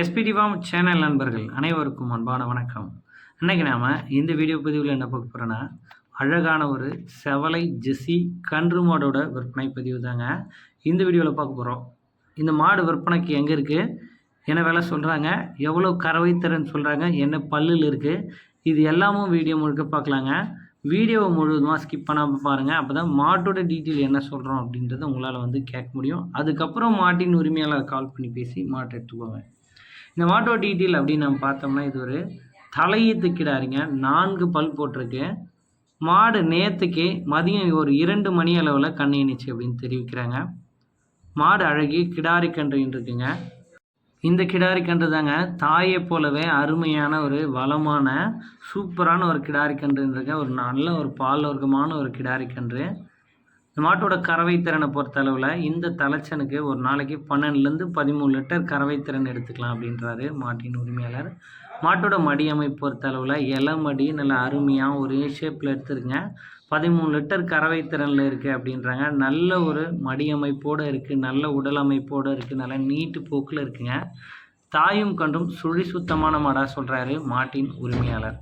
எஸ்பிடிவாம் channel நண்பர்கள் அனைவருக்கும் அன்பான வணக்கம். இன்னைக்கு நாம் இந்த வீடியோ பதிவில் என்ன பார்க்க போகிறோன்னா அழகான ஒரு செவலை ஜெஸ்ஸி கன்று மாடோட விற்பனை பதிவு தாங்க. இந்த வீடியோவில் பார்க்க போகிறோம் இந்த மாடு விற்பனைக்கு எங்கே இருக்குது என்ன வேலை சொல்கிறாங்க எவ்வளோ கறவை திறன் சொல்கிறாங்க என்ன பல்லில் இருக்குது இது எல்லாமும் வீடியோ முழுக்க பார்க்கலாங்க. வீடியோவை முழுவதுமாக ஸ்கிப் பண்ணாமல் பாருங்கள் அப்போ தான் மாட்டோட டீட்டெயில் என்ன சொல்கிறோம் அப்படின்றத உங்களால் வந்து கேட்க முடியும். அதுக்கப்புறம் மாட்டின் உரிமையாளர் கால் பண்ணி பேசி மாட்டை எடுத்துக்கோங்க. இந்த மாட்டோ டீட்டெயில் அப்படின்னு நம்ம பார்த்தோம்னா இது ஒரு தலையீத்து கிடாரிங்க. நான்கு பல் போட்டிருக்கு. மாடு நேற்றுக்கே மதியம் ஒரு இரண்டு மணி அளவில் கண்ணினிச்சு அப்படின்னு தெரிவிக்கிறாங்க. மாடு அழகி கிடாரி கன்றுன்னு இருக்குங்க. இந்த கிடாரி கன்று தாங்க தாயை போலவே அருமையான ஒரு வளமான சூப்பரான ஒரு கிடாரி கன்றுன்றிருக்க ஒரு நல்ல ஒரு பால் வர்க்கமான ஒரு கிடாரி கன்று. இந்த மாட்டோட கறவை திறனை பொறுத்த அளவில் இந்த தலைச்சனுக்கு ஒரு நாளைக்கு பன்னெண்டுலேருந்து பதிமூணு லிட்டர் கறவை திறன் எடுத்துக்கலாம் அப்படின்றாரு மாட்டின் உரிமையாளர். மாட்டோட மடி அமைப்பு பொறுத்த அளவில் இலை மடி நல்ல அருமையாக ஒரே ஷேப்பில் எடுத்துருங்க. பதிமூணு லிட்டர் கறவை திறனில் இருக்குது அப்படின்றாங்க. நல்ல ஒரு மடி அமைப்போடு இருக்குது நல்ல உடல் அமைப்போடு இருக்குது நல்ல நீட்டு போக்கில் இருக்குங்க. தாயும் கண்டும் சுழி சுத்தமான மாடாக சொல்கிறாரு மாட்டின் உரிமையாளர்.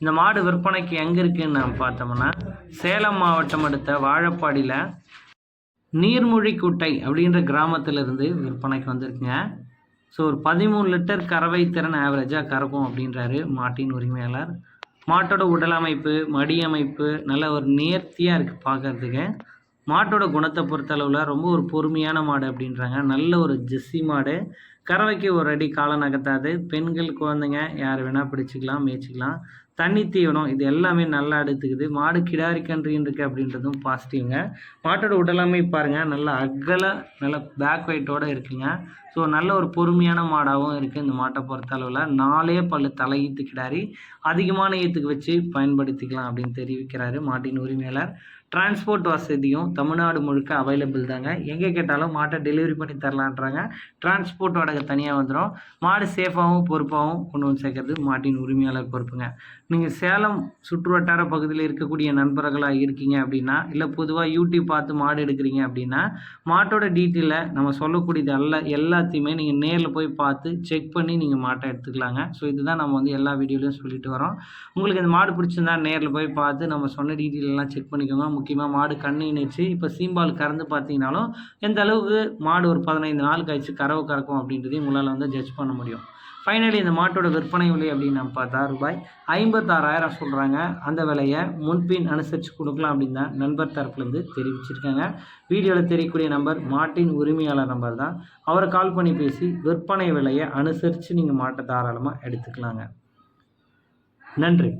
இந்த மாடு விற்பனைக்கு எங்கே இருக்குன்னு நம்ம பார்த்தோம்னா சேலம் மாவட்டம் அடுத்த வாழப்பாடியில் நீர்மொழிக்குட்டை அப்படின்ற கிராமத்திலிருந்து விற்பனைக்கு வந்திருக்குங்க. ஸோ ஒரு பதிமூணு லிட்டர் கறவை திறன் ஆவரேஜாக கறக்கும் அப்படின்றாரு மாட்டின் உரிமையாளர். மாட்டோட உடல் அமைப்பு மடி அமைப்பு நல்ல ஒரு நேர்த்தியாக இருக்குது பார்க்கறதுக்கு. மாட்டோட குணத்தை பொறுத்தளவில் ரொம்ப ஒரு பொறுமையான மாடு அப்படின்றாங்க. நல்ல ஒரு ஜெஸ்ஸி மாடு. கறவைக்கு ஒரு அடி காலம் நகர்த்தாது. பெண்கள் குழந்தைங்க யார் வேணால் பிடிச்சிக்கலாம் மேய்ச்சிக்கலாம். தண்ணி தீவனம் இது எல்லாமே நல்லா எடுத்துக்குது. மாடு கிடாரி கன்றின்னு இருக்குது அப்படின்றதும் பாசிட்டிவ்ங்க மாட்டோட உடலமை பாருங்கள் நல்ல அகல நல்ல பேக் வெயிட்டோடு இருக்குங்க. ஸோ நல்ல ஒரு பொறுமையான மாடாகவும் இருக்குது இந்த மாட்டை பொறுத்த அளவில். நாலே பல்லு தலையீத்து கிடாரி அதிகமான ஈத்துக்கு வச்சு பயன்படுத்திக்கலாம் அப்படின்னு தெரிவிக்கிறாரு மாட்டின் உரிமையாளர். டிரான்ஸ்போர்ட் வசதியும் தமிழ்நாடு முழுக்க அவைலபிள் தாங்க. எங்கே கேட்டாலும் மாட்டை டெலிவரி பண்ணி தரலான்றாங்க. டிரான்ஸ்போர்ட் வாடகை தனியாக வந்துடும் மாடு சேஃபாகவும் பொறுப்பாகவும் கொண்டு வந்து சேர்க்கறது மாட்டின் உரிமையாளர் பொறுப்புங்க. நீங்கள் சேலம் சுற்று வட்டார பகுதியில் இருக்கக்கூடிய நண்பர்களாக இருக்கீங்க அப்படின்னா இல்லை பொதுவாக யூடியூப் பார்த்து மாடு எடுக்கிறீங்க அப்படின்னா மாட்டோட டீட்டெயிலை நம்ம சொல்லக்கூடியது எல்லா எல்லாத்தையுமே நீங்கள் நேரில் போய் பார்த்து செக் பண்ணி நீங்கள் மாட்டை எடுத்துக்கலாங்க. ஸோ இதுதான் நம்ம வந்து எல்லா வீடியோலையும் சொல்லிட்டு வரோம். உங்களுக்கு இந்த மாடு பிடிச்சிருந்தா நேரில் போய் பார்த்து நம்ம சொன்ன டீட்டெயில் செக் பண்ணிக்கோங்க. முக்கியமாக மாடு கண்ணு இணைச்சு இப்போ சீம்பால் கறந்து பார்த்தீங்கனாலும் எந்த அளவுக்கு மாடு ஒரு பதினைந்து நாள் கழிச்சு கறவை கறக்கும் அப்படின்றதையும் உங்களால் வந்து ஜட்ஜ் பண்ண முடியும். ஃபைனலி இந்த மாட்டோட விற்பனை விலை அப்படின்னு நம்ம பார்த்தா ரூபாய் ஐம்பத்தாறாயிரம் சொல்கிறாங்க அந்த விலையை முன்பின் அனுசரித்து கொடுக்கலாம் அப்படின்னு தான் நண்பர் தரப்புலேருந்து தெரிவிச்சிருக்காங்க. வீடியோவில் தெரியக்கூடிய நம்பர் மாட்டின் உரிமையாளர் நம்பர் தான். அவரை கால் பண்ணி பேசி விற்பனை விலையை அனுசரித்து நீங்கள் மாட்டை தாராளமாக எடுத்துக்கலாங்க. நன்றி.